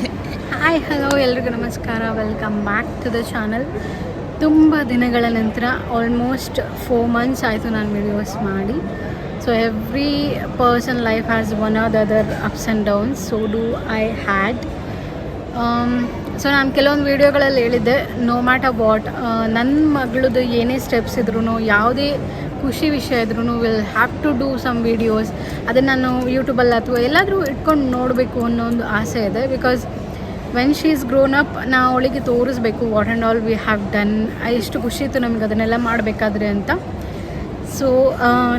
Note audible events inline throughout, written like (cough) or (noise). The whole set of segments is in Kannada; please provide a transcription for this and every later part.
ಹಾಯ್ ಹಲೋ ಎಲ್ರಿಗೂ ನಮಸ್ಕಾರ. Welcome back to the channel ತುಂಬ ದಿನಗಳ ನಂತರ ಆಲ್ಮೋಸ್ಟ್ ಫೋರ್ ಮಂತ್ಸ್ ಆಯಿತು ನಾನು ವಿಡಿಯೋಸ್ ಮಾಡಿ. So every person life has one or the other ups and downs so do I had so ನಾನು ಕೆಲವೊಂದು ವೀಡಿಯೋಗಳಲ್ಲಿ ಹೇಳಿದ್ದೆ ನೋ ಮ್ಯಾಟರ್ ವಾಟ್ ನನ್ನ ಮಗಳದು ಏನೇ ಸ್ಟೆಪ್ಸ್ ಇದ್ರೂ ಯಾವುದೇ ಖುಷಿ ವಿಷಯ ಇದ್ರೂ will have to do some videos ಅದನ್ನು ನಾನು ಯೂಟ್ಯೂಬಲ್ಲಿ ಅಥವಾ ಎಲ್ಲಾದರೂ ಇಟ್ಕೊಂಡು ನೋಡಬೇಕು ಅನ್ನೋ ಒಂದು ಆಸೆ ಇದೆ. Because when she is grown up ನಾ ಅವಳಿಗೆ ತೋರಿಸ್ಬೇಕು what and all we have done ಎಷ್ಟು ಖುಷಿ ಇತ್ತು ನಮಗೆ ಅದನ್ನೆಲ್ಲ ಮಾಡಬೇಕಾದ್ರೆ ಅಂತ. So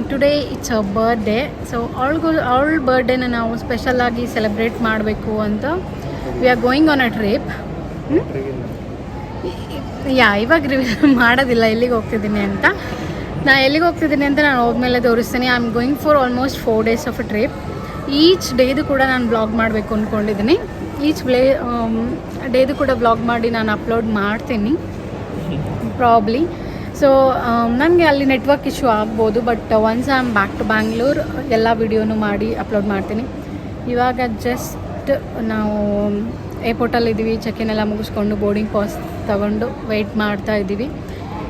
today it's a birthday so ಅವಳಿಗೂ ಅವಳ ಬರ್ಡೇನ ನಾವು ಸ್ಪೆಷಲಾಗಿ ಸೆಲೆಬ್ರೇಟ್ ಮಾಡಬೇಕು ಅಂತ we are going on a trip ಯಾ ಇವಾಗ ರಿವ್ಯೂ (laughs) ಮಾಡೋದಿಲ್ಲ ಎಲ್ಲಿಗೆ ಹೋಗ್ತಿದ್ದೀನಿ ಅಂತ. ನಾ ಎಲ್ಲಿಗೆ ಹೋಗ್ತಿದ್ದೀನಿ ಅಂತ ನಾನು ಹೋದ್ಮೇಲೆ ತೋರಿಸ್ತೀನಿ. I am going for almost four days of a trip each ಡೇದು ಕೂಡ ನಾನು ಬ್ಲಾಗ್ ಮಾಡಬೇಕು ಅಂದ್ಕೊಂಡಿದ್ದೀನಿ ಈಚ್ ಬ್ಲೇ ಡೇದು ಕೂಡ ಬ್ಲಾಗ್ ಮಾಡಿ ನಾನು ಅಪ್ಲೋಡ್ ಮಾಡ್ತೀನಿ. ಪ್ರಾಬ್ಲಿ ಸೊ ನನಗೆ ಅಲ್ಲಿ ನೆಟ್ವರ್ಕ್ ಇಶ್ಯೂ ಆಗ್ಬೋದು but once I am back to Bangalore ಎಲ್ಲ ವಿಡಿಯೋನು ಮಾಡಿ ಅಪ್ಲೋಡ್ ಮಾಡ್ತೀನಿ. ಇವಾಗ ಜಸ್ಟ್ ನಾವು ಏರ್ಪೋರ್ಟಲ್ಲಿ ಇದ್ದೀವಿ ಇನ್ ಎಲ್ಲ ಮುಗಿಸ್ಕೊಂಡು ಬೋರ್ಡಿಂಗ್ ಪಾಸ್ ತಗೊಂಡು ವೆಯ್ಟ್ ಮಾಡ್ತಾ ಇದ್ದೀವಿ.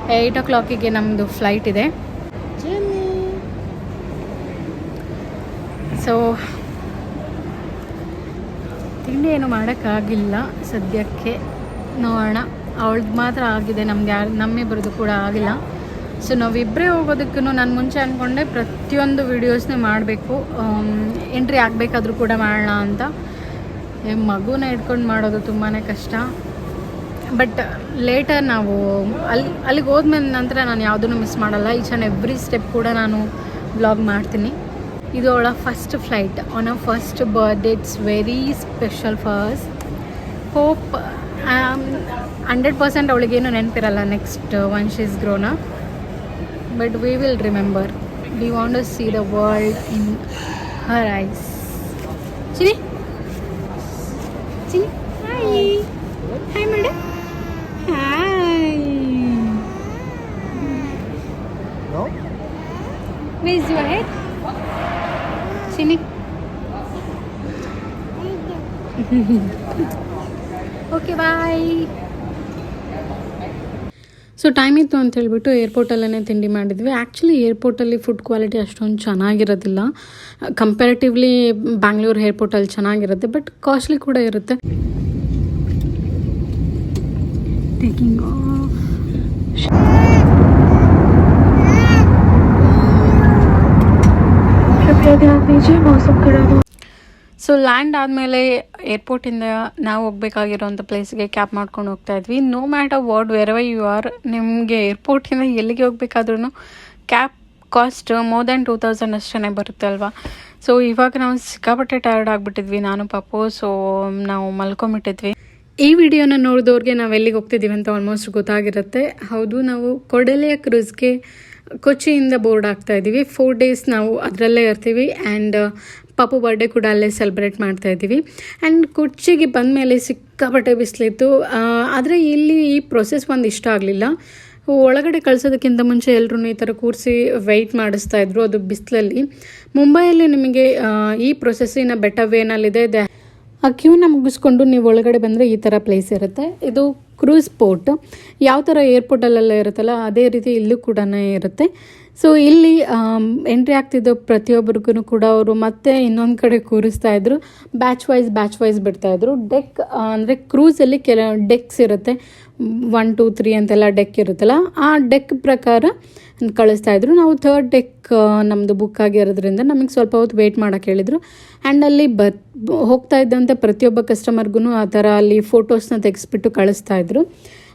ಏಯ್ಟ್ ಓ ಕ್ಲಾಕಿಗೆ ನಮ್ಮದು ಫ್ಲೈಟ್ ಇದೆ. ಸೊ ತಿಂಡಿ ಏನು ಮಾಡೋಕ್ಕಾಗಿಲ್ಲ ಸದ್ಯಕ್ಕೆ. ನೋಡೋಣ. ಅವಳ್ದು ಮಾತ್ರ ಆಗಿದೆ. ನಮ್ಗೆ ಯಾರು ನಮ್ಮಿಬ್ಬರದ್ದು ಕೂಡ ಆಗಿಲ್ಲ. ಸೊ ನಾವಿಬ್ಬರೇ ಹೋಗೋದಕ್ಕೂ ನಾನು ಮುಂಚೆ ಅಂದ್ಕೊಂಡೆ ಪ್ರತಿಯೊಂದು ವೀಡಿಯೋಸ್ನೇ ಮಾಡಬೇಕು. ಎಂಟ್ರಿ ಆಗಬೇಕಾದ್ರೂ ಕೂಡ ಮಾಡೋಣ ಅಂತ. ಮಗುನ ಇಟ್ಕೊಂಡು ಮಾಡೋದು ತುಂಬಾ ಕಷ್ಟ. ಬಟ್ ಲೇಟರ್ ನಾವು ಅಲ್ಲಿ, ಅಲ್ಲಿಗೆ ಹೋದ್ಮೇಲೆ ನಂತರ ನಾನು ಯಾವುದನ್ನು ಮಿಸ್ ಮಾಡಲ್ಲ. ಈಚ್ ಆ್ಯಂಡ್ ಎವ್ರಿ ಸ್ಟೆಪ್ ಕೂಡ ನಾನು ಬ್ಲಾಗ್ ಮಾಡ್ತೀನಿ. ಇದು ಅವಳ first flight on a first birthday it's very special first hope hundred percent ಅವಳಿಗೇನು ನೆನಪಿರಲ್ಲ next one she's grown but we will remember we want to see the world in her eyes Chini Chini hi hi madam hi No? Raise your head. Chini. Okay bye so time ಇತ್ತು ಅಂತ ಹೇಳ್ಬಿಟ್ಟು ಏರ್ಪೋರ್ಟಲ್ಲೇ ತಿಂಡಿ ಮಾಡಿದ್ವಿ. ಆ್ಯಕ್ಚುಲಿ ಏರ್ಪೋರ್ಟಲ್ಲಿ ಫುಡ್ ಕ್ವಾಲಿಟಿ ಅಷ್ಟೊಂದು ಚೆನ್ನಾಗಿರೋದಿಲ್ಲ. ಕಂಪ್ಯಾರಿಟಿವ್ಲಿ ಬ್ಯಾಂಗ್ಳೂರು ಏರ್ಪೋರ್ಟಲ್ಲಿ ಚೆನ್ನಾಗಿರುತ್ತೆ ಬಟ್ ಕಾಸ್ಟ್ಲಿ ಕೂಡ ಇರುತ್ತೆ. ಟೇಕಿಂಗ್ ಆಫ್ ಸೊ ಲ್ಯಾಂಡ್ ಆದಮೇಲೆ ಏರ್ಪೋರ್ಟಿಂದ ನಾವು ಹೋಗ್ಬೇಕಾಗಿರೋಂಥ ಪ್ಲೇಸ್ಗೆ ಕ್ಯಾಬ್ ಮಾಡ್ಕೊಂಡು ಹೋಗ್ತಾ ಇದ್ವಿ. No matter wherever you are ನಿಮಗೆ ಏರ್ಪೋರ್ಟಿಂದ ಎಲ್ಲಿಗೆ ಹೋಗ್ಬೇಕಾದ್ರೂ cab cost more than two thousand ಅಷ್ಟೇ ಬರುತ್ತೆ ಅಲ್ವಾ? ಸೊ ಇವಾಗ ನಾವು ಸಿಕ್ಕಾಪಟ್ಟೆ ಟಯರ್ಡ್ ಆಗಿಬಿಟ್ಟಿದ್ವಿ. ನಾನು ಪಾಪು ಸೊ ನಾವು ಮಲ್ಕೊಂಬಿಟ್ಟಿದ್ವಿ ಈ ವಿಡಿಯೋನ ನೋಡಿದವ್ರಿಗೆ ನಾವು ಎಲ್ಲಿಗೆ ಹೋಗ್ತಿದ್ದೀವಿ ಅಂತ ಆಲ್ಮೋಸ್ಟ್ ಗೊತ್ತಾಗಿರುತ್ತೆ. ಹೌದು, ನಾವು ಕೊಡಲೆಯ ಕ್ರೂಸ್ಗೆ ಕೊಚ್ಚಿಯಿಂದ ಬೋರ್ಡ್ ಆಗ್ತಾ ಇದ್ದೀವಿ ಫೋರ್ ಡೇಸ್ ನಾವು ಅದರಲ್ಲೇ ಇರ್ತೀವಿ. ಆ್ಯಂಡ್ ಪಾಪು ಬರ್ಡೇ ಕೂಡ ಅಲ್ಲೇ ಸೆಲೆಬ್ರೇಟ್ ಮಾಡ್ತಾ ಇದ್ದೀವಿ. ಆ್ಯಂಡ್ ಕೊಚ್ಚಿಗೆ ಬಂದಮೇಲೆ ಸಿಕ್ಕಾಪಟ್ಟೆ ಬಿಸಿಲಿತ್ತು. ಆದರೆ ಇಲ್ಲಿ ಈ ಪ್ರೊಸೆಸ್ ಒಂದು ಇಷ್ಟ ಆಗಲಿಲ್ಲ. ಒಳಗಡೆ ಕಳ್ಸೋದಕ್ಕಿಂತ ಮುಂಚೆ ಎಲ್ಲರೂ ಈ ಥರ ಕೂರಿಸಿ ವೆಯ್ಟ್ ಮಾಡಿಸ್ತಾ ಇದ್ರು ಅದು ಬಿಸಿಲಲ್ಲಿ. ಮುಂಬೈಯಲ್ಲಿ ನಿಮಗೆ ಈ ಪ್ರೊಸೆಸ್ಸಿನ ಬೆಟರ್ ವೇನಲ್ಲಿದೆ ಇದೆ. ಆ ಕ್ಯೂನ ಮುಗಿಸ್ಕೊಂಡು ನೀವು ಒಳಗಡೆ ಬಂದರೆ ಈ ಥರ ಪ್ಲೇಸ್ ಇರುತ್ತೆ. ಇದು ಕ್ರೂಸ್ ಪೋರ್ಟ್ ಯಾವ ಥರ ಏರ್ಪೋರ್ಟಲ್ಲೆಲ್ಲ ಇರುತ್ತಲ್ಲ, ಅದೇ ರೀತಿ ಇಲ್ಲೂ ಕೂಡ ಇರುತ್ತೆ. ಸೊ ಇಲ್ಲಿ ಎಂಟ್ರಿ ಆಗ್ತಿದ್ದ ಪ್ರತಿಯೊಬ್ಬರಿಗೂ ಕೂಡ ಅವರು ಮತ್ತೆ ಇನ್ನೊಂದು ಕಡೆ ಕೂರಿಸ್ತಾ ಇದ್ರು. ಬ್ಯಾಚ್ ವೈಸ್ ಬ್ಯಾಚ್ ವೈಸ್ ಬಿಡ್ತಾ ಇದ್ರು. ಡೆಕ್ ಅಂದರೆ ಕ್ರೂಸಲ್ಲಿ ಕೆಲ ಡೆಕ್ಸ್ ಇರುತ್ತೆ. ಒನ್ ಟೂ ತ್ರೀ ಅಂತೆಲ್ಲ ಡೆಕ್ ಇರುತ್ತಲ್ಲ, ಆ ಡೆಕ್ ಪ್ರಕಾರ ಕಳಿಸ್ತಾ ಇದ್ರು. ನಾವು ಥರ್ಡ್ ಡೆಕ್ ನಮ್ಮದು ಬುಕ್ ಆಗಿರೋದ್ರಿಂದ ನಮಗೆ ಸ್ವಲ್ಪ ಹೊತ್ತು ವೆಯ್ಟ್ ಮಾಡೋಕ್ಕೆ ಹೇಳಿದರು. ಆ್ಯಂಡ್ ಅಲ್ಲಿ ಬ ಹೋಗ್ತಾ ಇದ್ದಂಥ ಪ್ರತಿಯೊಬ್ಬ ಕಸ್ಟಮರ್ಗೂ ಆ ಥರ ಅಲ್ಲಿ ಫೋಟೋಸ್ನ ತೆಗೆಸ್ಬಿಟ್ಟು ಕಳಿಸ್ತಾ ಇದ್ರು.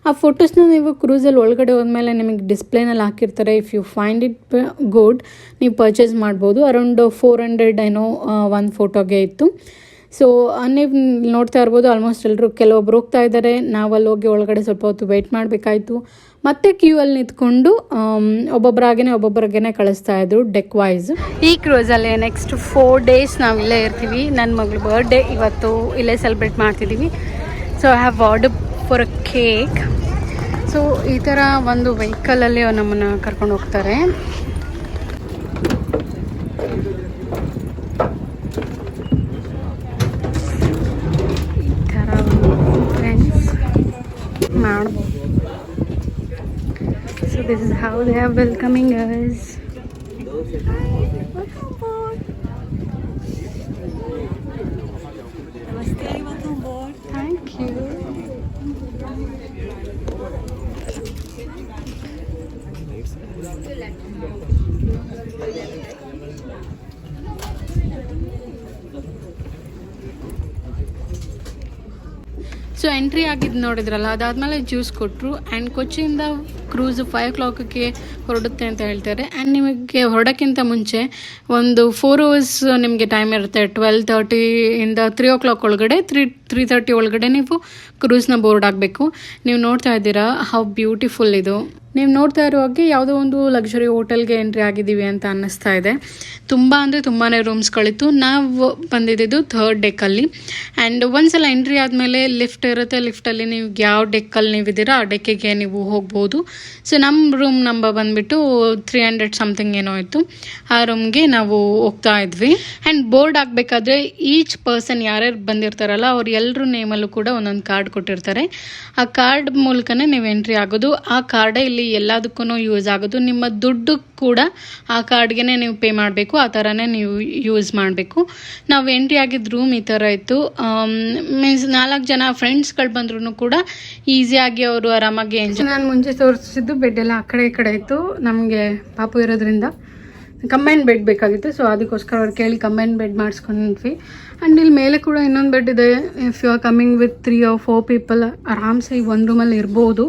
ಆ ಫೋಟೋಸ್ನ ನೀವು ಕ್ರೂಸಲ್ಲಿ ಒಳಗಡೆ ಹೋದ್ಮೇಲೆ ನಿಮಗೆ ಡಿಸ್ಪ್ಲೇನಲ್ಲಿ ಹಾಕಿರ್ತಾರೆ. If you find it good ನೀವು ಪರ್ಚೇಸ್ ಮಾಡ್ಬೋದು. ಅರೌಂಡ್ ಫೋರ್ ಹಂಡ್ರೆಡ್ ಏನೋ ಒಂದು ಫೋಟೋಗೆ ಇತ್ತು. ಸೊ ನೀವು ನೋಡ್ತಾ ಇರ್ಬೋದು ಆಲ್ಮೋಸ್ಟ್ ಎಲ್ಲರೂ ಕೆಲವೊಬ್ರು ಹೋಗ್ತಾ ಇದ್ದಾರೆ. ನಾವಲ್ಲಿ ಹೋಗಿ ಒಳಗಡೆ ಸ್ವಲ್ಪ ಹೊತ್ತು ವೆಯ್ಟ್ ಮಾಡಬೇಕಾಯ್ತು. ಮತ್ತೆ ಕ್ಯೂ ಅಲ್ಲಿ ನಿಂತ್ಕೊಂಡು ಒಬ್ಬೊಬ್ಬರಾಗೇ ಒಬ್ಬೊಬ್ಬರಾಗೇ ಕಳಿಸ್ತಾ ಇದ್ರು ಡೆಕ್ ವೈಸ್ ಈ ಕ್ರೂಸಲ್ಲಿ ನೆಕ್ಸ್ಟ್ ಫೋರ್ ಡೇಸ್ ನಾವು ಇಲ್ಲೇ ಇರ್ತೀವಿ. ನನ್ನ ಮಗಳು ಬರ್ಡೇ ಇವತ್ತು ಇಲ್ಲೇ ಸೆಲೆಬ್ರೇಟ್ ಮಾಡ್ತಿದ್ದೀವಿ so I have order for a cake so ಈ ಥರ ಒಂದು ವೆಹಿಕಲಲ್ಲಿ ಅವ್ರು ನಮ್ಮನ್ನು ಕರ್ಕೊಂಡು ಹೋಗ್ತಾರೆ. ಈ ಥರ ಫ್ರೆಂಡ್ಸ್ ಮಾಡ್ಬೋದು. So this is how they have welcoming us stay. Welcome board. Thank you. Thank you. So entry ಆಗಿದ್ದು ನೋಡಿದ್ರಲ್ಲ, ಅದಾದಮೇಲೆ ಜ್ಯೂಸ್ ಕೊಟ್ಟರು ಆ್ಯಂಡ್ ಕೊಚ್ಚಿಯಿಂದ ಕ್ರೂಸ್ ಫೈವ್ ಓ ಕ್ಲಾಕ್ಗೆ ಹೊರಡುತ್ತೆ ಅಂತ ಹೇಳ್ತಾರೆ. ಆ್ಯಂಡ್ ನಿಮಗೆ ಹೊರಡೋಕ್ಕಿಂತ ಮುಂಚೆ ಒಂದು ಫೋರ್ ಅವರ್ಸ್ ನಿಮಗೆ ಟೈಮ್ ಇರುತ್ತೆ. ಟ್ವೆಲ್ ತರ್ಟಿಯಿಂದ ತ್ರೀ ಓ ಕ್ಲಾಕ್ ಒಳಗಡೆ ತ್ರೀ ತ್ರೀ ತರ್ಟಿ ಒಳಗಡೆ ನೀವು ಕ್ರೂಸ್ನ ಬೋರ್ಡ್ ಆಗಬೇಕು ನೀವು ನೋಡ್ತಾ ಇದ್ದೀರಾ ಹೌ ಬ್ಯೂಟಿಫುಲ್ ಇದು. ನೀವು ನೋಡ್ತಾ ಇರೋ ಹಾಗೆ ಯಾವುದೋ ಒಂದು ಲಕ್ಸುರಿ ಹೋಟೆಲ್ಗೆ ಎಂಟ್ರಿ ಆಗಿದ್ದೀವಿ ಅಂತ ಅನ್ನಿಸ್ತಾ ಇದೆ. ತುಂಬ ಅಂದರೆ ತುಂಬಾ ರೂಮ್ಸ್ಗಳಿತ್ತು ನಾವು ಬಂದಿದ್ದು ಥರ್ಡ್ ಡೆಕ್ಕಲ್ಲಿ ಆ್ಯಂಡ್ ಒಂದ್ಸಲ ಎಂಟ್ರಿ ಆದಮೇಲೆ ಲಿಫ್ಟ್ ಇರುತ್ತೆ. ಲಿಫ್ಟಲ್ಲಿ ನೀವು ಯಾವ ಡೆಕ್ಕಲ್ಲಿ ನೀವಿದ್ದೀರಾ ಆ ಡೆಕ್ಕಿಗೆ ನೀವು ಹೋಗ್ಬೋದು. ಸೊ ನಮ್ಮ ರೂಮ್ ನಂಬರ್ ಬಂದುಬಿಟ್ಟು ತ್ರೀ ಹಂಡ್ರೆಡ್ ಸಮಥಿಂಗ್ ಏನೋ ಇತ್ತು. ಆ ರೂಮ್ಗೆ ನಾವು ಹೋಗ್ತಾ ಇದ್ವಿ. ಆ್ಯಂಡ್ ಬೋರ್ಡ್ ಆಗಬೇಕಾದ್ರೆ ಈಚ್ ಪರ್ಸನ್ ಯಾರ್ಯಾರು ಬಂದಿರ್ತಾರಲ್ಲ, ಅವ್ರು ಎಲ್ಲರ ನೇಮಲ್ಲೂ ಕೂಡ ಒಂದೊಂದು ಕಾರ್ಡ್ ಕೊಟ್ಟಿರ್ತಾರೆ. ಆ ಕಾರ್ಡ್ ಮೂಲಕನೇ ನೀವು ಎಂಟ್ರಿ ಆಗೋದು. ಆ ಕಾರ್ಡೇ ಇಲ್ಲಿ ಎಲ್ಲದಕ್ಕೂ ಯೂಸ್ ಆಗೋದು. ನಿಮ್ಮ ದುಡ್ಡು ಕೂಡ ಆ ಕಾರ್ಡ್ಗೆ ನೀವು ಪೇ ಮಾಡಬೇಕು, ಆ ಥರನೇ ನೀವು ಯೂಸ್ ಮಾಡಬೇಕು. ನಾವು ಎಂಟ್ರಿ ಆಗಿದ್ದ ರೂಮ್ ಈ ಥರ ಇತ್ತು. ಮೀನ್ಸ್ ನಾಲ್ಕು ಜನ ಫ್ರೆಂಡ್ಸ್ಗಳು ಬಂದ್ರೂ ಕೂಡ ಈಸಿಯಾಗಿ ಅವರು ಆರಾಮಾಗಿ ಎಂಜಾಯ್ ನಾನು ಮುಂಚೆ ತೋರಿಸಿದ್ದು ಬೆಡ್ ಎಲ್ಲ ಆ ಕಡೆ ಈ ಕಡೆ ಇತ್ತು. ನಮಗೆ ಪಾಪು ಇರೋದ್ರಿಂದ ಕಂಬೈನ್ ಬೆಡ್ ಬೇಕಾಗಿತ್ತು. ಸೊ ಅದಕ್ಕೋಸ್ಕರ ಅವ್ರು ಕೇಳಿ ಕಂಬೈನ್ ಬೆಡ್ ಮಾಡಿಸ್ಕೊಂಡ್ವಿ. ಆ್ಯಂಡ್ ಇಲ್ಲಿ ಮೇಲೆ ಕೂಡ ಇನ್ನೊಂದು ಬೆಡ್ ಇದೆ. If you are coming with three or four people ಆರಾಮ್ಸೆ ಈ ಒಂದು ರೂಮಲ್ಲಿ ಇರ್ಬೋದು.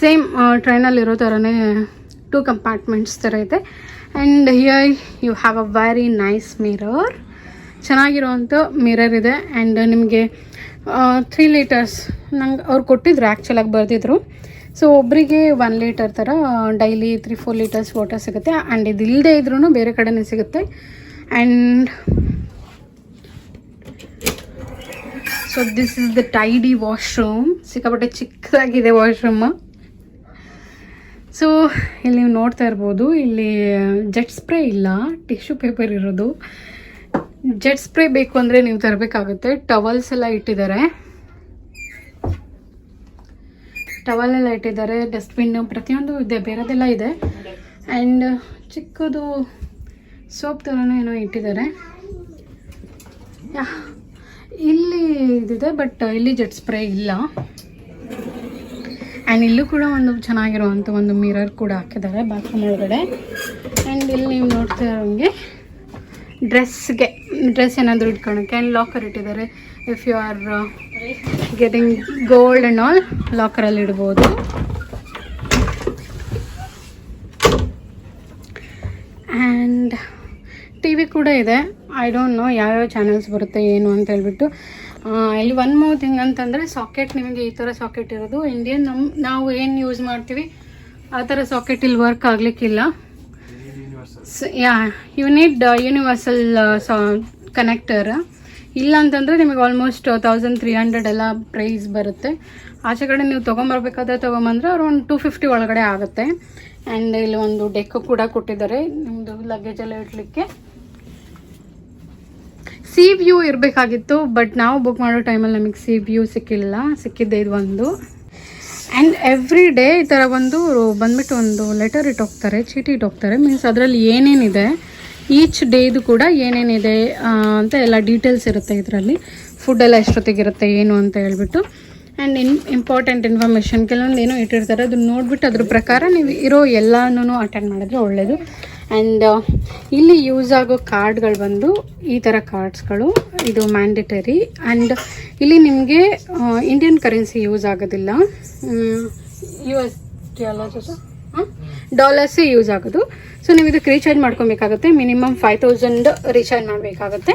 ಸೇಮ್ ಟ್ರೈನಲ್ಲಿರೋ ಥರನೇ ಟೂ ಕಂಪಾರ್ಟ್ಮೆಂಟ್ಸ್ ಥರ ಇದೆ. And here you have a very nice mirror ಚೆನ್ನಾಗಿರೋವಂಥ mirror ಇದೆ. ಆ್ಯಂಡ್ ನಿಮಗೆ ತ್ರೀ ಲೀಟರ್ಸ್ ನಂಗೆ ಅವ್ರು ಕೊಟ್ಟಿದ್ರು ಆ್ಯಕ್ಚುಲಾಗಿ ಬರೆದಿದ್ರು. ಸೊ ಒಬ್ಬರಿಗೆ ಒನ್ ಲೀಟರ್ ಥರ daily three four litres water ಸಿಗುತ್ತೆ. ಆ್ಯಂಡ್ ಇದು ಇಲ್ಲದೆ ಇದ್ರೂ ಬೇರೆ ಕಡೆನೇ ಸಿಗುತ್ತೆ. And so this is the tidy washroom ಸಿಕ್ಕಾಪಟ್ಟೆ ಚಿಕ್ಕದಾಗಿದೆ ವಾಶ್ರೂಮ್ ಸೊ ಇಲ್ಲಿ ನೀವು ನೋಡ್ತಾ ಇರ್ಬೋದು, ಇಲ್ಲಿ ಜೆಟ್ ಸ್ಪ್ರೇ ಇಲ್ಲ ಟಿಶ್ಯೂ ಪೇಪರ್ ಇರೋದು. ಜೆಟ್ ಸ್ಪ್ರೇ ಬೇಕು ಅಂದರೆ ನೀವು ತರಬೇಕಾಗುತ್ತೆ. ಟವಲ್ಸ್ ಎಲ್ಲ ಇಟ್ಟಿದ್ದಾರೆ. ಟವಲ್ ಎಲ್ಲ ಇಟ್ಟಿದ್ದಾರೆ ಡಸ್ಟ್ಬಿನ್ನು ಪ್ರತಿಯೊಂದು ಇದೆ, ಬೇರೆದೆಲ್ಲ ಇದೆ. ಆ್ಯಂಡ್ ಚಿಕ್ಕದು ಸೋಪ್ ಥರನೂ ಏನೋ ಇಟ್ಟಿದ್ದಾರೆ. ಇಲ್ಲಿ ಇದಿದೆ ಬಟ್ ಇಲ್ಲಿ ಜೆಟ್ ಸ್ಪ್ರೇ ಇಲ್ಲ. ಆ್ಯಂಡ್ ಇಲ್ಲೂ ಕೂಡ ಒಂದು ಚೆನ್ನಾಗಿರುವಂಥ ಒಂದು ಮಿರರ್ ಕೂಡ ಹಾಕಿದ್ದಾರೆ ಬಾತ್ರೂಮ್ ಒಳಗಡೆ. ಆ್ಯಂಡ್ ಇಲ್ಲಿ ನೀವು ನೋಡ್ತಾ ಇರೋಂಗೆ ಡ್ರೆಸ್ಗೆ ಡ್ರೆಸ್ ಏನಾದರೂ ಇಟ್ಕೊಳಕ್ಕೆ. ಆ್ಯಂಡ್ ಲಾಕರ್ ಇಟ್ಟಿದ್ದಾರೆ. If you are getting gold and all ಲಾಕರಲ್ಲಿ ಇಡ್ಬೋದು. ಆ್ಯಂಡ್ ಟಿ ವಿ ಕೂಡ ಇದೆ. ಐ ಡೋಂಟ್ ನೋ ಯಾವ್ಯಾವ ಚಾನಲ್ಸ್ ಬರುತ್ತೆ, ಏನು ಅಂತ ಹೇಳ್ಬಿಟ್ಟು. ಇಲ್ಲಿ ಒನ್ ಮೋರ್ ಥಿಂಗ್ ಅಂತಂದರೆ ಸಾಕೆಟ್ ನಿಮಗೆ ಈ ಥರ ಸಾಕೆಟ್ ಇರೋದು. ಇಂಡಿಯನ್ ನಮ್ಮ ನಾವು ಏನು ಯೂಸ್ ಮಾಡ್ತೀವಿ, ಆ ಥರ ಸಾಕೆಟ್ ಇಲ್ಲಿ ವರ್ಕ್ ಆಗಲಿಕ್ಕಿಲ್ಲ. ಯಾ ನೀಡ್ ಯೂನಿವರ್ಸಲ್ ಕನೆಕ್ಟರ್ ಇಲ್ಲ ಅಂತಂದರೆ ನಿಮಗೆ ಆಲ್ಮೋಸ್ಟ್ ತೌಸಂಡ್ ತ್ರೀ ಹಂಡ್ರೆಡ್ ಎಲ್ಲ ಪ್ರೈಸ್ ಬರುತ್ತೆ. ಆಚೆ ಕಡೆ ನೀವು ತೊಗೊಂಬರ್ಬೇಕಾದ್ರೆ ತೊಗೊಂಬಂದ್ರೆ ಅವ್ರು ಒಂದು ಟೂ ಫಿಫ್ಟಿ ಒಳಗಡೆ ಆಗುತ್ತೆ. ಆ್ಯಂಡ್ ಇಲ್ಲಿ ಒಂದು ಡೆಕ್ ಕೂಡ ಕೊಟ್ಟಿದ್ದಾರೆ. ನಿಮ್ಮದು ಲಗೇಜ್ ಎಲ್ಲ ಇಡಲಿಕ್ಕೆ. ಸಿ ವ್ಯೂ ಇರಬೇಕಾಗಿತ್ತು ಬಟ್ ನಾವು ಬುಕ್ ಮಾಡೋ ಟೈಮಲ್ಲಿ ನಮಗೆ ಸಿ ವ್ಯೂ ಸಿಕ್ಕಿಲ್ಲ, ಸಿಕ್ಕಿದ್ದೆ ಇದು ಒಂದು. ಆ್ಯಂಡ್ ಎವ್ರಿ ಡೇ ಈ ಥರ ಒಂದು ಬಂದ್ಬಿಟ್ಟು ಒಂದು ಲೆಟರ್ ಇಟ್ಟೋಗ್ತಾರೆ ಚೀಟಿ ಇಟ್ಟೋಗ್ತಾರೆ ಮೀನ್ಸ್ ಅದರಲ್ಲಿ ಏನೇನಿದೆ ಈಚ್ ಡೇದು ಕೂಡ ಏನೇನಿದೆ ಅಂತ ಎಲ್ಲ ಡೀಟೇಲ್ಸ್ ಇರುತ್ತೆ ಇದರಲ್ಲಿ. ಫುಡ್ ಎಲ್ಲ ಎಷ್ಟೊತ್ತಿಗಿರುತ್ತೆ, ಏನು ಅಂತ ಹೇಳ್ಬಿಟ್ಟು. ಆ್ಯಂಡ್ ಇನ್ ಇಂಪಾರ್ಟೆಂಟ್ ಇನ್ಫಾರ್ಮೇಷನ್ ಕೆಲವೊಂದು ಏನೋ ಇಟ್ಟಿರ್ತಾರೆ, ಅದನ್ನ ನೋಡಿಬಿಟ್ಟು ಅದ್ರ ಪ್ರಕಾರ ನೀವು ಇರೋ ಎಲ್ಲನೂ ಅಟೆಂಡ್ ಮಾಡಿದ್ರೆ ಒಳ್ಳೆಯದು ಆ್ಯಂಡ್ ಇಲ್ಲಿ ಯೂಸ್ ಆಗೋ ಕಾರ್ಡ್ಗಳು ಬಂದು ಈ ಥರ ಕಾರ್ಡ್ಸ್ಗಳು ಇದು ಮ್ಯಾಂಡೇಟರಿ ಆ್ಯಂಡ್ ಇಲ್ಲಿ ನಿಮಗೆ ಇಂಡಿಯನ್ ಕರೆನ್ಸಿ ಯೂಸ್ ಆಗೋದಿಲ್ಲ. ಯು ಎಸ್ ಡಾಲರ್ಸೇ ಯೂಸ್ ಆಗೋದು. ಸೊ ನೀವು ಇದಕ್ಕೆ ರೀಚಾರ್ಜ್ ಮಾಡ್ಕೊಬೇಕಾಗುತ್ತೆ. ಮಿನಿಮಮ್ ಫೈವ್ ತೌಸಂಡ್ ರೀಚಾರ್ಜ್ ಮಾಡಬೇಕಾಗತ್ತೆ.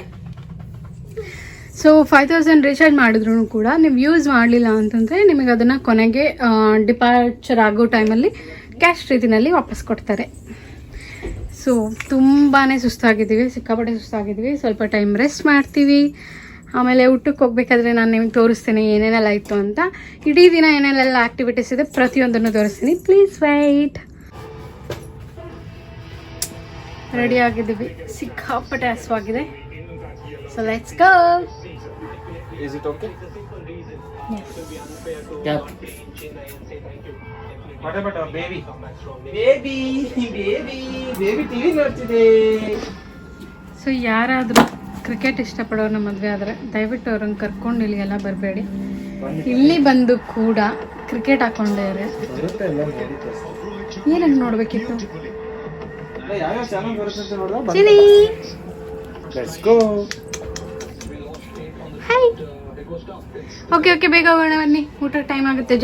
ಸೊ ಫೈವ್ ತೌಸಂಡ್ ರೀಚಾರ್ಜ್ ಮಾಡಿದ್ರು ಕೂಡ ನೀವು ಯೂಸ್ ಮಾಡಲಿಲ್ಲ ಅಂತಂದರೆ ನಿಮಗೆ ಅದನ್ನು ಕೊನೆಗೆ ಡಿಪಾರ್ಚರ್ ಆಗೋ ಟೈಮಲ್ಲಿ ಕ್ಯಾಶ್ ರೀತಿನಲ್ಲಿ ವಾಪಸ್ ಕೊಡ್ತಾರೆ. ಸೊ ತುಂಬಾ ಸುಸ್ತಾಗಿದ್ದೀವಿ ಸಿಕ್ಕಾಪಟ್ಟೆ ಸುಸ್ತಾಗಿದ್ದೀವಿ. ಸ್ವಲ್ಪ ಟೈಮ್ ರೆಸ್ಟ್ ಮಾಡ್ತೀವಿ. ಆಮೇಲೆ ಊಟಕ್ಕೆ ಹೋಗ್ಬೇಕಾದ್ರೆ ನಾನು ನಿಮ್ಗೆ ತೋರಿಸ್ತೀನಿ ಏನೇನೆಲ್ಲ ಇತ್ತು ಅಂತ. ಇಡೀ ದಿನ ಏನೇನೆಲ್ಲ ಆ್ಯಕ್ಟಿವಿಟೀಸ್ ಇದೆ ಪ್ರತಿಯೊಂದನ್ನು ತೋರಿಸ್ತೀನಿ. ಪ್ಲೀಸ್ ವೈಟ್ ರೆಡಿ ಆಗಿದ್ದೀವಿ. ಸಿಕ್ಕಾಪಟ್ಟೆ ಹಸುವಾಗಿದೆ. So let's go Is it okay? ನೋಡ್ತಿದೆ. ಸೊ ಯಾರಾದರೂ ಕ್ರಿಕೆಟ್ ಇಷ್ಟಪಡೋರ್ನ ಮದುವೆ ಆದರೆ ದಯವಿಟ್ಟು ಅವ್ರನ್ನ ಕರ್ಕೊಂಡು ಇಲ್ಲಿ ಎಲ್ಲ ಬರಬೇಡಿ. ಇಲ್ಲಿ ಬಂದು ಕೂಡ ಕ್ರಿಕೆಟ್ ಹಾಕೊಂಡಿದ್ದಾರೆ ಬರುತ್ತೆ ನೋಡ್ಬೇಕಿತ್ತು ಓಕೆ ಓಕೆ ಬೇಗ ಹೋಗೋಣ ಬನ್ನಿ. ಊಟ ಟೈಮ್ ಆಗುತ್ತೆ.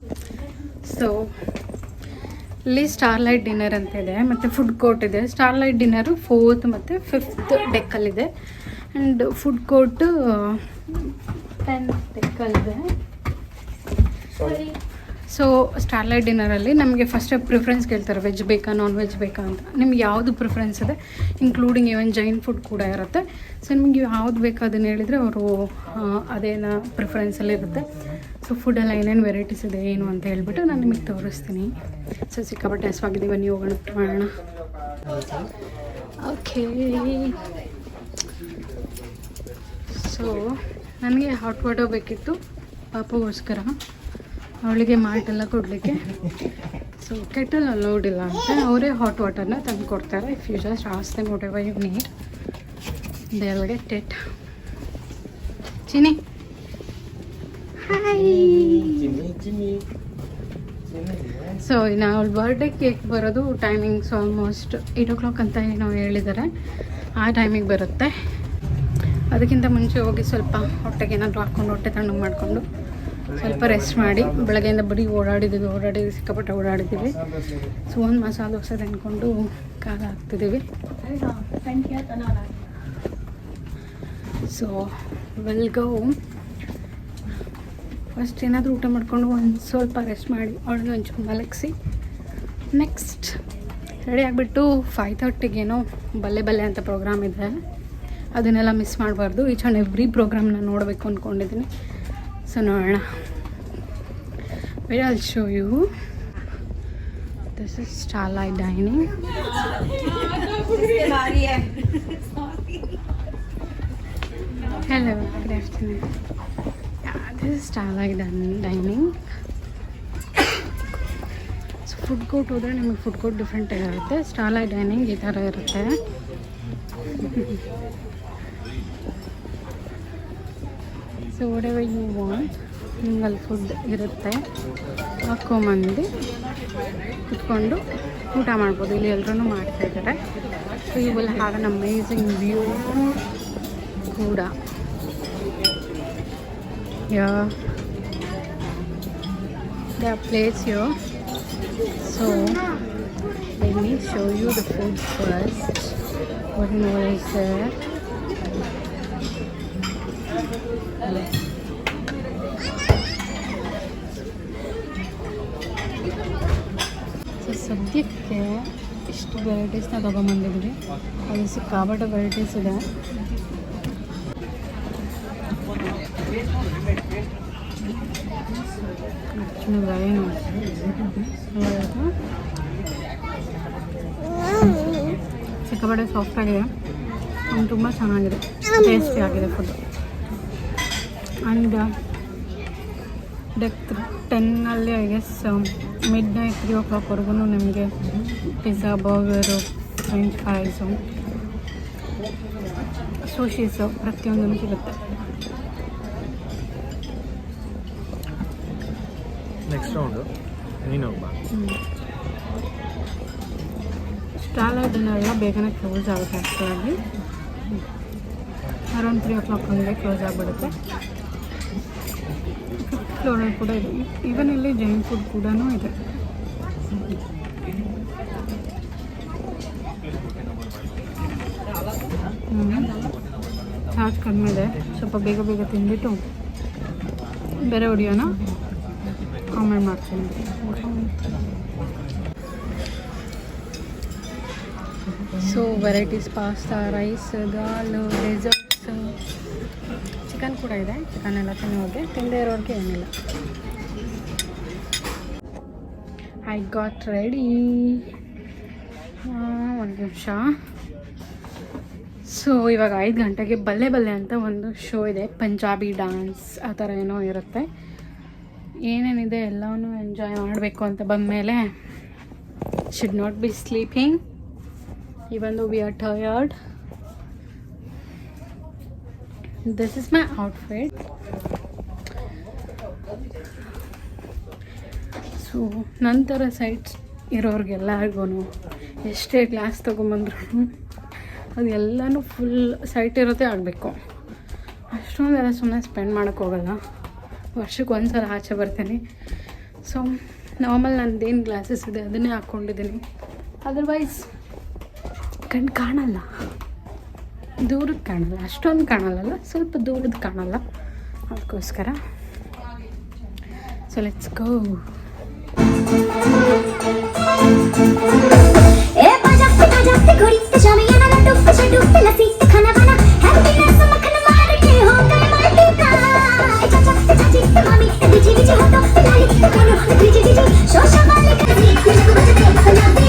ಇಲ್ಲಿ ಸ್ಟಾರ್ಲೈಟ್ ಡಿನ್ನರ್ ಅಂತ ಇದೆ ಮತ್ತು ಫುಡ್ ಕೋರ್ಟ್ ಇದೆ. ಸ್ಟಾರ್ಲೈಟ್ ಡಿನ್ನರು ಫೋರ್ತ್ ಮತ್ತು ಫಿಫ್ತ್ ಡೆಕ್ಕಲ್ಲಿದೆ ಆ್ಯಂಡ್ ಫುಡ್ ಕೋರ್ಟು ಟೆಂತ್ ಡೆಕ್ಕಲ್ಲಿದೆ ಸೊ ಸ್ಟಾರ್ಲೈಟ್ ಡಿನ್ನರಲ್ಲಿ ನಮಗೆ ಫಸ್ಟ್ ಪ್ರಿಫರೆನ್ಸ್ ಕೇಳ್ತಾರೆ ವೆಜ್ ಬೇಕಾ ನಾನ್ ವೆಜ್ ಬೇಕಾ ಅಂತ. ನಿಮ್ಗೆ ಯಾವುದು ಪ್ರಿಫರೆನ್ಸ್ ಇದೆ ಇನ್ಕ್ಲೂಡಿಂಗ್ ಇವನ್ ಜೈನ್ ಫುಡ್ ಕೂಡ ಇರುತ್ತೆ. ಸೊ ನಿಮಗೆ ಯಾವ್ದು ಬೇಕಾ ಅದನ್ನು ಹೇಳಿದರೆ ಅವರು ಅದೇನ ಪ್ರಿಫರೆನ್ಸಲ್ಲಿ ಇರುತ್ತೆ. ಸೊ ಫುಡ್ಡೆಲ್ಲ ಏನೇನು ವೆರೈಟೀಸ್ ಇದೆ, ಏನು ಅಂತ ಹೇಳ್ಬಿಟ್ಟು ನಾನು ನಿಮಗೆ ತೋರಿಸ್ತೀನಿ. ಸೊ ಸಿಕ್ಕಾಪಟ್ಟೆ ಹಸ್ವಾಗಿದೆ ಬನ್ನಿ ಹೋಗೋಣ, ಮಾಡೋಣ. ಓಕೆ ಸೊ ನನಗೆ ಹಾಟ್ ವಾಟರ್ ಬೇಕಿತ್ತು, ಪಾಪಗೋಸ್ಕರ. ಅವಳಿಗೆ ಮಾಲ್ಟೆಲ್ಲ ಕೊಡಲಿಕ್ಕೆ. ಸೊ ಕೆಟಲ್ ಅಲೌಡ್ ಇಲ್ಲ ಅಂತ ಅವರೇ ಹಾಟ್ ವಾಟರ್ನ ತಂದು ಕೊಡ್ತಾರೆ. If you just ask whatever you need they get Chini. So ಇನ್ನು ಅವಳ ಬರ್ಡೇ ಕೇಕ್ ಬರೋದು timings almost eight o'clock ಅಂತ ಏನೋ ಹೇಳಿದ್ದಾರೆ ಆ ಟೈಮಿಗೆ ಬರುತ್ತೆ. ಅದಕ್ಕಿಂತ ಮುಂಚೆ ಹೋಗಿ ಸ್ವಲ್ಪ ಹೊಟ್ಟೆಗೆ ಏನಾದರೂ ಹಾಕ್ಕೊಂಡು ಹೊಟ್ಟೆ ತಣ್ಣಗೆ ಮಾಡಿಕೊಂಡು ಸ್ವಲ್ಪ ರೆಸ್ಟ್ ಮಾಡಿ. ಬೆಳಗ್ಗೆಯಿಂದ ಬರೀ ಓಡಾಡಿದ್ದೀವಿ ಓಡಾಡಿ ಸಿಕ್ಕಾಪಟ್ಟೆ ಓಡಾಡಿದ್ದೀವಿ ಸೊ ಒಂದು ಮಸಾಲೆ ದೋಸೆ ತಂದ್ಕೊಂಡು ಕಾಲ ಹಾಕ್ತಿದ್ದೀವಿ ಸೊ ವೆಲ್ ಗೋ ಫಸ್ಟ್ ಏನಾದರೂ ಊಟ ಮಾಡಿಕೊಂಡು ಒಂದು ಸ್ವಲ್ಪ ರೆಸ್ಟ್ ಮಾಡಿ ಅವಳಿಗೆ ಒಂಚೂರು ಮಲಗಿಸಿ. ನೆಕ್ಸ್ಟ್ ರೆಡಿ ಆಗಿಬಿಟ್ಟು ಫೈವ್ ತರ್ಟಿಗೇನೋ ಬಲ್ಲೆ ಬಲ್ಲೆ ಅಂತ ಪ್ರೋಗ್ರಾಮ್ ಇದೆ. ಅದನ್ನೆಲ್ಲ ಮಿಸ್ ಮಾಡಬಾರ್ದು. ಈಚ್ ಆ್ಯಂಡ್ ಎವ್ರಿ ಪ್ರೋಗ್ರಾಮ್ನ ನೋಡಬೇಕು ಅಂದ್ಕೊಂಡಿದ್ದೀನಿ ಸೊ ನೋಡೋಣ. Very all show you this is Starlight Dining hello good afternoon. Starlight Din- Dining. So food court ಹೋದರೆ ನಿಮಗೆ ಫುಡ್ ಕೋರ್ಟ್ ಡಿಫ್ರೆಂಟ್ ಇರುತ್ತೆ. ಸ್ಟಾರ್ಲೈಟ್ ಡೈನಿಂಗ್ ಈ ಥರ ಇರುತ್ತೆ. So whatever you want ನಿಮ್ಮಲ್ಲಿ ಫುಡ್ ಇರುತ್ತೆ. ಹಾಕ್ಕೊಂಬಂದು ಕುತ್ಕೊಂಡು ಊಟ ಮಾಡ್ಬೋದು. ಇಲ್ಲಿ ಎಲ್ಲರೂ ಮಾಡ್ತಾ ಇದ್ದಾರೆ. So you will have an amazing view ಕೂಡ. Yeah. There are plates here. So let me show you the food first. What more is there? So ಸದ್ಯಕ್ಕೆ ಇಷ್ಟು ವೆರೈಟೀಸ್ನ ತೊಗೊಂಬಂದಿದ್ವಿ ಅದು ಸಿಕ್ಕಾಬಟ್ಟೆ ವೆರೈಟೀಸ್ ಇದೆ ಏನು ಸಿಕ್ಕಾಪಟ್ಟೆ ಸಾಫ್ಟ್ ಆಗಿದೆ. and ತುಂಬ ಚೆನ್ನಾಗಿದೆ. ಟೇಸ್ಟಿ ಆಗಿದೆ ಫುಡ್ ಆ್ಯಂಡ್ ಡೆಕ್ ಟೆನ್ನಲ್ಲಿ I guess midnight three ಓ ಕ್ಲಾಕ್ವರೆಗೂ ನಿಮಗೆ pizza burger french fries sushis ಪ್ರತಿಯೊಂದೂ ಸಿಗುತ್ತೆ. ನೆಕ್ಸ್ಟ್ ರೌಂಡು ನೀನು ಹೋಗ್ಬಾ ಸ್ಟಾಲ್ ಅದನ್ನೆಲ್ಲ ಬೇಗನೆ ಕ್ಲೋಸ್ ಆಗುತ್ತೆ ಆ್ಯಕ್ಚುಲಾಗಿ ಅರೌಂಡ್ ತ್ರೀ ಓ ಕ್ಲಾಕ್ ಹಂಗೆ ಕ್ಲೋಸ್ ಆಗಿಬಿಡುತ್ತೆ. ಫ್ಲೋರಲ್ಲಿ ಕೂಡ ಇದೆ. ಈವನ್ ಇಲ್ಲಿ ಜೈನ್ ಫುಡ್ ಕೂಡ ಇದೆ. ಚಾರ್ಜ್ ಕಡಿಮೆ ಇದೆ. ಸ್ವಲ್ಪ ಬೇಗ ಬೇಗ ತಿಂದ್ಬಿಟ್ಟು ಬೇರೆ ಹೊಡಿಯೋಣ. ಆಮೇಲೆ ಮಾಡ್ತೀನಿ so varieties pasta rice dal desserts chicken ಕೂಡ ಇದೆ. ಚಿಕನ್ ಎಲ್ಲ ತಿನ್ನೋರಿಗೆ ತಿಂದೇ ಇರೋರಿಗೆ ಏನಿಲ್ಲ. ಐ ಗಾಟ್ ರೆಡಿ ಒಂದು ನಿಮಿಷ. ಸೊ ಇವಾಗ ಐದು ಗಂಟೆಗೆ ಬಲ್ಲೆ ಬಲ್ಲೆ ಅಂತ ಒಂದು ಶೋ ಇದೆ. ಪಂಜಾಬಿ ಡ್ಯಾನ್ಸ್ ಆ ಥರ ಏನೋ ಇರುತ್ತೆ. ಏನೇನಿದೆ ಎಲ್ಲವೂ ಎಂಜಾಯ್ ಮಾಡಬೇಕು ಅಂತ ಬಂದಮೇಲೆ should not be sleeping even we are tired this is my outfit so ನಂತರ ಸೈಟ್ಸ್ ಇರೋರಿಗೆಲ್ಲರಿಗೂ ಎಷ್ಟೇ ಗ್ಲಾಸ್ ತೊಗೊಂಬಂದ್ರು ಅದೆಲ್ಲನೂ ಫುಲ್ ಸೈಟ್ ಇರೋದೇ ಆಗಬೇಕು. ಅಷ್ಟೊಂದೆಲ್ಲ ಸುಮ್ಮನೆ ಸ್ಪೆಂಡ್ ಮಾಡೋಕ್ಕೋಗಲ್ಲ ವರ್ಷಕ್ಕೆ ಒಂದು ಸಲ ಆಚೆ ಬರ್ತೀನಿ ಸೊ ನಾರ್ಮಲ್ ನಂದೇನು ಗ್ಲಾಸಸ್ ಇದೆ ಅದನ್ನೇ ಹಾಕ್ಕೊಂಡಿದ್ದೀನಿ ಅದರ್ವೈಸ್ ಕಣ್ಣು ಕಾಣಲ್ಲ ದೂರಕ್ಕೆ ಕಾಣಲ್ಲ ಅಷ್ಟೊಂದು ಕಾಣಲ್ಲ ಸ್ವಲ್ಪ ದೂರದ್ದು ಕಾಣಲ್ಲ ಅದಕ್ಕೋಸ್ಕರ ಸೊ ಲೆಟ್ಸ್ ಗೋ ए बजाते बजाते घुड़ीते शामियाना ना डुबते से डुबते लसीते ভিজে ভিজে হতো লাল কি কোনো ভিজে ভিজে শশা বালে কাজে খুঁজে খুঁজে দেখো না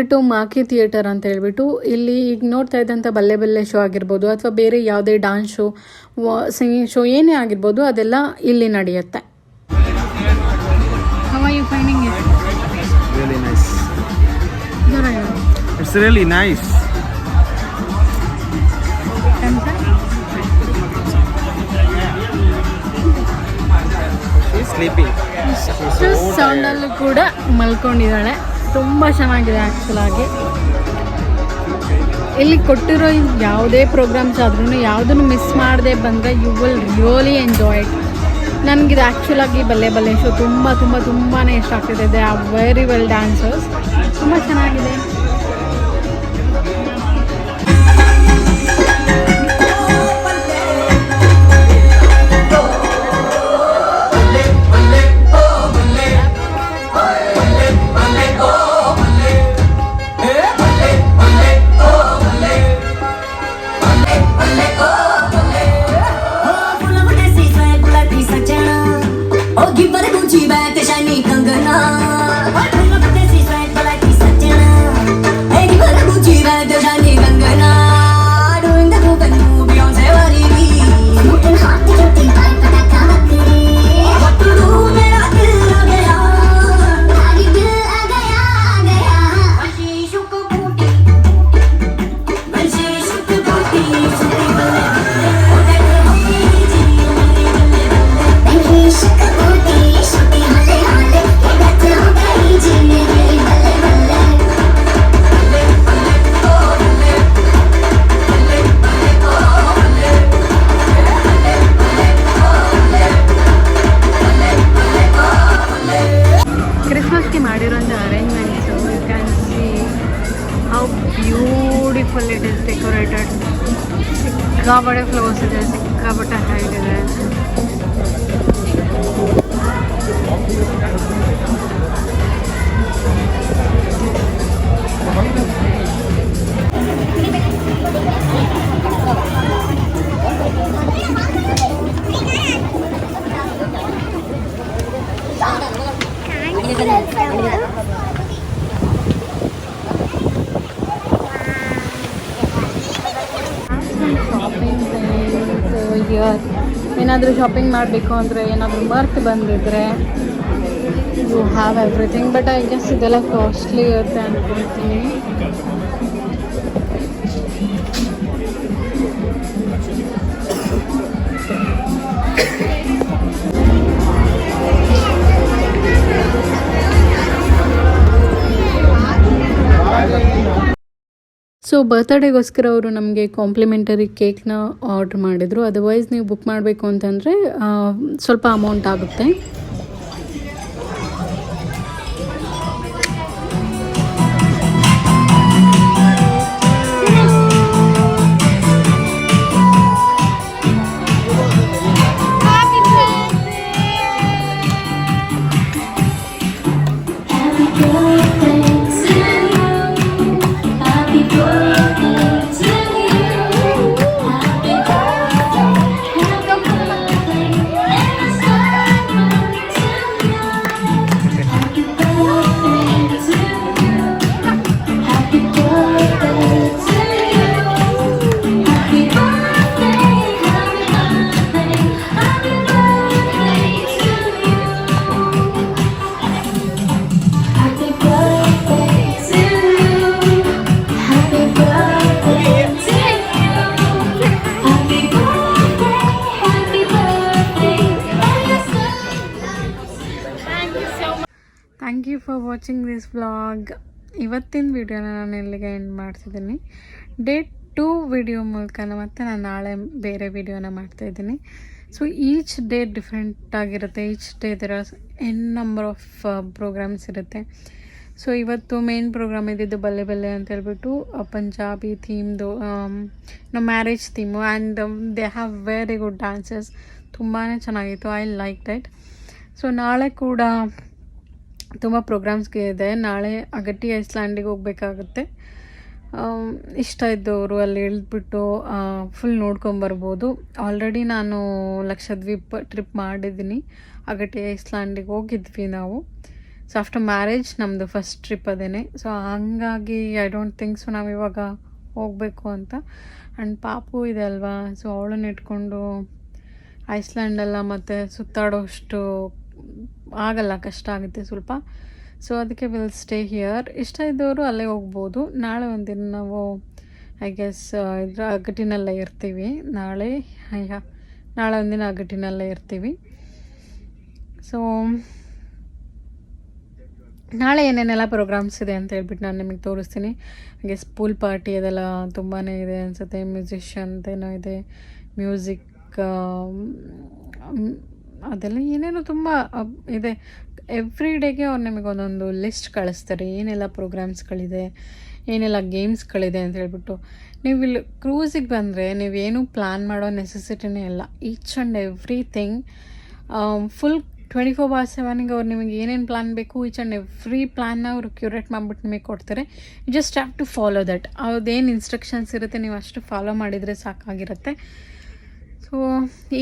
ಬಂದ್ಬಿಟ್ಟು ಮಾಕಿ ಥಿಯೇಟರ್ ಅಂತ ಹೇಳ್ಬಿಟ್ಟು ಇಲ್ಲಿ ಈಗ ನೋಡ್ತಾ ಇದ್ದಂಥ ಬಲ್ಲೆ ಬಲ್ಲೆ ಶೋ ಆಗಿರ್ಬೋದು ಅಥವಾ ಬೇರೆ ಯಾವುದೇ ಡಾನ್ಸ್ ಶೋ ಸಿಂಗಿಂಗ್ ಶೋ ಏನೇ ಆಗಿರ್ಬೋದು ಅದೆಲ್ಲ ಇಲ್ಲಿ ನಡೆಯುತ್ತೆ. It's really nice. She's sleeping. ಸೌಂಡಲ್ಲೂ ಕೂಡ ಮಲ್ಕೊಂಡಿದ್ದಾಳೆ ತುಂಬ ಚೆನ್ನಾಗಿದೆ ಆ್ಯಕ್ಚುಲಾಗಿ ಇಲ್ಲಿ ಕೊಟ್ಟಿರೋ ಯಾವುದೇ ಪ್ರೋಗ್ರಾಮ್ಸ್ ಆದ್ರೂ ಯಾವುದನ್ನು ಮಿಸ್ ಮಾಡದೆ ಬಂದರೆ you will really enjoy it ನನಗಿದು ಆ್ಯಕ್ಚುಲಾಗಿ ಬಲ್ಲೆ ಬಲ್ಲೆ ಶೋ ತುಂಬ ತುಂಬ ತುಂಬಾ ಇಷ್ಟ ಆಗ್ತಿದೆ. They are very well dancers ತುಂಬ ಚೆನ್ನಾಗಿದೆ. ಏನಾದರೂ ಶಾಪಿಂಗ್ ಮಾಡಬೇಕು ಅಂದರೆ ಏನಾದರೂ ಮರ್ತ್ ಬಂದಿದ್ರೆ you have everything but I guess ಇದೆಲ್ಲ ಕಾಸ್ಟ್ಲಿ ಇರುತ್ತೆ ಅಂದ್ಕೊಳ್ತೀನಿ ಸೊ ಬರ್ತ್ಡೇಗೋಸ್ಕರ ಅವರು ನಮಗೆ ಕಾಂಪ್ಲಿಮೆಂಟರಿ ಕೇಕ್ನ ಆರ್ಡ್ರ್ ಮಾಡಿದರು. ಅದರ್ವೈಸ್ ನೀವು ಬುಕ್ ಮಾಡಬೇಕು ಅಂತಂದರೆ ಸ್ವಲ್ಪ ಅಮೌಂಟ್ ಆಗುತ್ತೆ. ವಾಚಿಂಗ್ ದಿಸ್ ವ್ಲಾಗ್ ಇವತ್ತಿನ ವಿಡಿಯೋನ ನಾನು ಇಲ್ಲಿಗೆ ಎಂಡ್ ಮಾಡ್ತಿದ್ದೀನಿ. ಡೇ ಟೂ ವಿಡಿಯೋ ಮೂಲಕ ಮತ್ತೆ ನಾನು ನಾಳೆ ಬೇರೆ ವಿಡಿಯೋನ ಮಾಡ್ತಾಯಿದ್ದೀನಿ ಸೊ ಈಚ್ ಡೇ ಡಿಫ್ರೆಂಟ್ ಆಗಿರುತ್ತೆ. ಈಚ್ ಡೇ ದರ ಎನ್ ನಂಬರ್ ಆಫ್ ಪ್ರೋಗ್ರಾಮ್ಸ್ ಇರುತ್ತೆ. ಸೊ ಇವತ್ತು ಮೇನ್ ಪ್ರೋಗ್ರಾಮ್ ಇದ್ದಿದ್ದು ಬಲ್ಲೆ ಬಲ್ಲೆ ಅಂತ ಹೇಳ್ಬಿಟ್ಟು ಪಂಜಾಬಿ ಥೀಮ್ದು ನಮ್ಮ marriage theme and they have very good dances ತುಂಬಾ ಚೆನ್ನಾಗಿತ್ತು. ಐ ಲೈಕ್ ದಟ್ ಸೊ ನಾಳೆ ಕೂಡ ತುಂಬ ಪ್ರೋಗ್ರಾಮ್ಸ್ಗೆ ಇದೆ. ನಾಳೆ ಅಗಟ್ಟಿ ಐಸ್ಲ್ಯಾಂಡಿಗೆ ಹೋಗ್ಬೇಕಾಗುತ್ತೆ. ಇಷ್ಟ ಇದ್ದವರು ಅಲ್ಲಿ ಇಳಿದ್ಬಿಟ್ಟು ಫುಲ್ ನೋಡ್ಕೊಂಬರ್ಬೋದು ಆಲ್ರೆಡಿ ನಾನು ಲಕ್ಷದ್ವೀಪ್ ಟ್ರಿಪ್ ಮಾಡಿದ್ದೀನಿ. ಅಗಟ್ಟಿ ಐಸ್ಲ್ಯಾಂಡಿಗೆ ಹೋಗಿದ್ವಿ ನಾವು. ಸೊ ಆಫ್ಟರ್ ಮ್ಯಾರೇಜ್ ನಮ್ಮದು ಫಸ್ಟ್ ಟ್ರಿಪ್ ಅದೇ ಸೊ ಹಂಗಾಗಿ ಐ ಡೋಂಟ್ ಥಿಂಕ್ ಸೊ ನಾವು ಇವಾಗ ಹೋಗಬೇಕು ಅಂತ. ಆ್ಯಂಡ್ ಪಾಪು ಇದೆ ಅಲ್ವಾ? ಸೊ ಅವಳನ್ನ ಇಟ್ಕೊಂಡು ಐಸ್ಲ್ಯಾಂಡೆಲ್ಲ ಮತ್ತು ಸುತ್ತಾಡೋಷ್ಟು ಆಗಲ್ಲ, ಕಷ್ಟ ಆಗುತ್ತೆ ಸ್ವಲ್ಪ. ಸೊ ಅದಕ್ಕೆ ವಿಲ್ ಸ್ಟೇ ಹಿಯರ್ ಇಷ್ಟ ಇದ್ದವರು ಅಲ್ಲೇ ಹೋಗ್ಬೋದು. ನಾಳೆ ಒಂದಿನ ನಾವು ಐ ಗೆಸ್ ಇದರ ಅಗಟಿನಲ್ಲೇ ಇರ್ತೀವಿ. ನಾಳೆ, ಅಯ್ಯ, ನಾಳೆ ಒಂದಿನ ಅಗಟಿನಲ್ಲೇ ಇರ್ತೀವಿ. ಸೊ ನಾಳೆ ಏನೇನೆಲ್ಲ ಪ್ರೋಗ್ರಾಮ್ಸ್ ಇದೆ ಅಂತ ಹೇಳ್ಬಿಟ್ಟು ನಾನು ನಿಮಗೆ ತೋರಿಸ್ತೀನಿ. ಹಾಗೆ ಸ್ಕೂಲ್ ಪಾರ್ಟಿ ಅದೆಲ್ಲ ತುಂಬಾ ಇದೆ ಅನಿಸುತ್ತೆ. ಮ್ಯೂಸಿಷಿಯನ್ ಏನೋ ಇದೆ. ಮ್ಯೂಸಿಕ್ ಅದೆಲ್ಲ ಏನೇನೋ ತುಂಬ ಇದೆ. ಎವ್ರಿ ಡೇಗೆ ಅವ್ರು ನಿಮಗೆ ಒಂದೊಂದು ಲಿಸ್ಟ್ ಕಳಿಸ್ತಾರೆ. ಏನೆಲ್ಲ ಪ್ರೋಗ್ರಾಮ್ಸ್ಗಳಿದೆ ಏನೆಲ್ಲ ಗೇಮ್ಸ್ಗಳಿದೆ ಅಂತ ಹೇಳ್ಬಿಟ್ಟು. ನೀವು ಇಲ್ಲಿ ಕ್ರೂಸಿಗೆ ಬಂದರೆ ನೀವೇನು ಪ್ಲ್ಯಾನ್ ಮಾಡೋ ನೆಸೆಸಿಟಿನೇ ಇಲ್ಲ. Each and everything full twenty four by ಸೆವೆನ್ಗೆ ಅವ್ರು ನಿಮಗೆ ಏನೇನು ಪ್ಲ್ಯಾನ್ ಬೇಕು ಈಚ್ ಆ್ಯಂಡ್ ಎವ್ರಿ ಪ್ಲ್ಯಾನ್ನ ಅವರು ಕ್ಯೂರೇಟ್ ಮಾಡಿಬಿಟ್ಟು ನಿಮಗೆ ಕೊಡ್ತಾರೆ. Just have to follow that ಅದೇನು ಇನ್ಸ್ಟ್ರಕ್ಷನ್ಸ್ ಇರುತ್ತೆ, ನೀವು ಅಷ್ಟು ಫಾಲೋ ಮಾಡಿದರೆ ಸಾಕಾಗಿರುತ್ತೆ. ಸೊ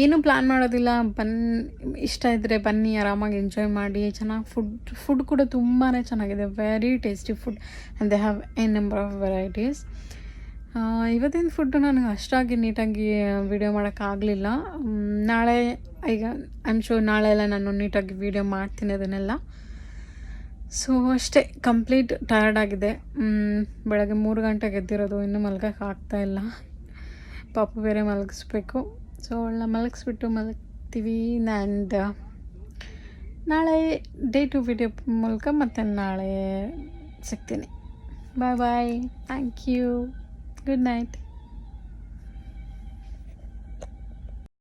ಏನು ಪ್ಲ್ಯಾನ್ ಮಾಡೋದಿಲ್ಲ. ಬನ್, ಇಷ್ಟ ಇದ್ದರೆ ಬನ್ನಿ, ಆರಾಮಾಗಿ ಎಂಜಾಯ್ ಮಾಡಿ. ಚೆನ್ನಾಗಿ ಫುಡ್ ಫುಡ್ ಕೂಡ ತುಂಬಾ ಚೆನ್ನಾಗಿದೆ. Very tasty food and they have a number of varieties ಇವತ್ತಿನ ಫುಡ್ಡು ನನಗೆ ಅಷ್ಟಾಗಿ ನೀಟಾಗಿ ವಿಡಿಯೋ ಮಾಡೋಕ್ಕಾಗಲಿಲ್ಲ ನಾಳೆ, ಈಗ ಐ ಆಮ್ ಶೋರ್ ನಾಳೆ ಎಲ್ಲ ನಾನು ನೀಟಾಗಿ ವೀಡಿಯೋ ಮಾಡ್ತೀನಿ ಅದನ್ನೆಲ್ಲ. ಸೊ ಅಷ್ಟೇ. ಕಂಪ್ಲೀಟ್ ಟಯರ್ಡ್ ಆಗಿದೆ. ಬೆಳಗ್ಗೆ ಮೂರು ಗಂಟೆಗೆ ಎದ್ದಿರೋದು. ಇನ್ನೂ ಮಲ್ಗಕ್ಕೆ ಆಗ್ತಾ ಇಲ್ಲ. ಪಾಪ ಬೇರೆ ಮಲಗಿಸ್ಬೇಕು. ಸೊ ಅವಳನ್ನ ಮಲಗಿಸ್ಬಿಟ್ಟು ಮಲಗ್ತೀವಿ ಆ್ಯಂಡ್ ನಾಳೆ ಡೇ ಟು ವಿಡಿಯೋ ಮೂಲಕ ಮತ್ತೆ ನಾಳೆ ಸಿಗ್ತೀನಿ bye bye thank you good night